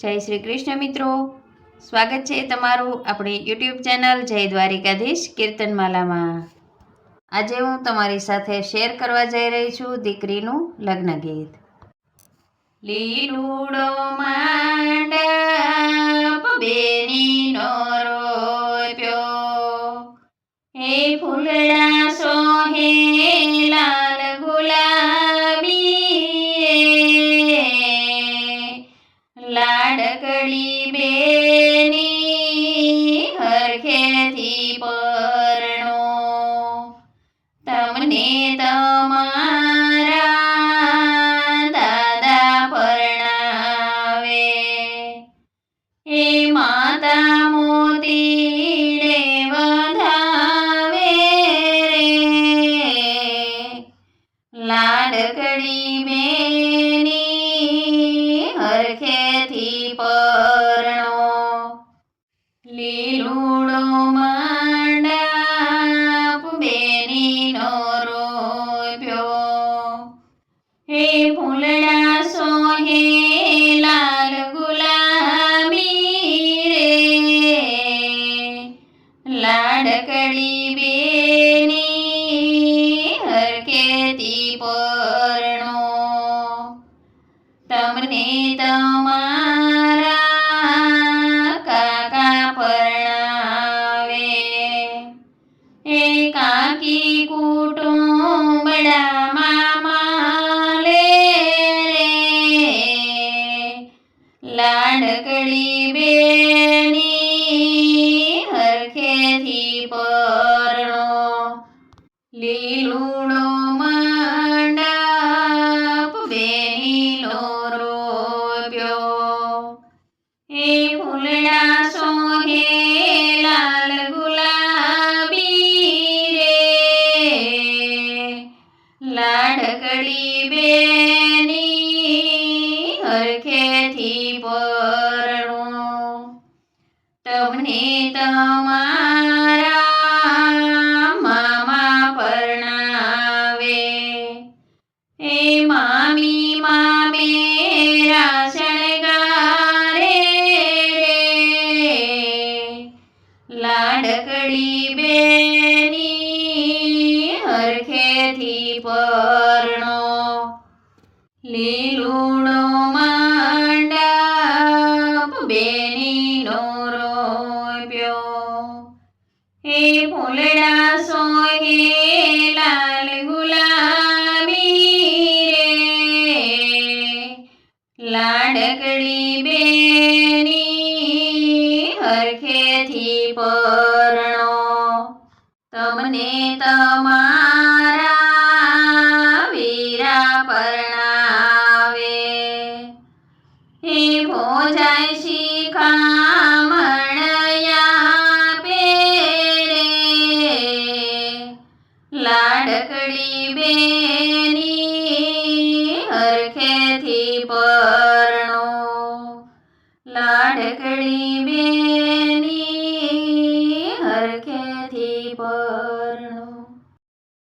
જય શ્રી કૃષ્ણ મિત્રો. સ્વાગત છે તમારું આપણી યુટ્યુબ ચેનલ જય દ્વારિકાધીશ કીર્તનમાલામાં. આજે હું તમારી સાથે શેર કરવા જઈ રહી છું દીકરીનું લગ્ન ગીત. લીલુડો માંડપ બેનીનો રોપ્યો. હે ફૂલડા સોહે લાલ ગુલાબી બેની હરખેથી પરણો. તમને તમારા દાદા પરણાવે. એ માતા મોતીડે વધાવે રે. લાડકડી બેની હે ફૂલડા સોહે લાલ ગુલાબી રે લાડકડી બેની હરખેથી પરણો તમને તમારા કાકા પરણાવે એ લીલુડો માંડપ બેનીનો રોપ્યો. એ ફૂલડા સોહે લાલ ગુલાબી રે. લાડકડી બેની હરખેથી પરણો. તમને તમારા એ મામી મામેરા શણગારે રે. લાડકડી બેની હરખેથી પરણો. લીલુડો માંડપ બેનીનો રોપ્યો હે ફૂલડા સોહે લાલ ગુલાબી લાડકડી બેની હરખેથી પરણો. તમને તમારા વીરા પરણાવે. હે ભોજાય શિખામણયા પેરે લાડકડી બેની હરખેથી પરણો લાડકડી બેની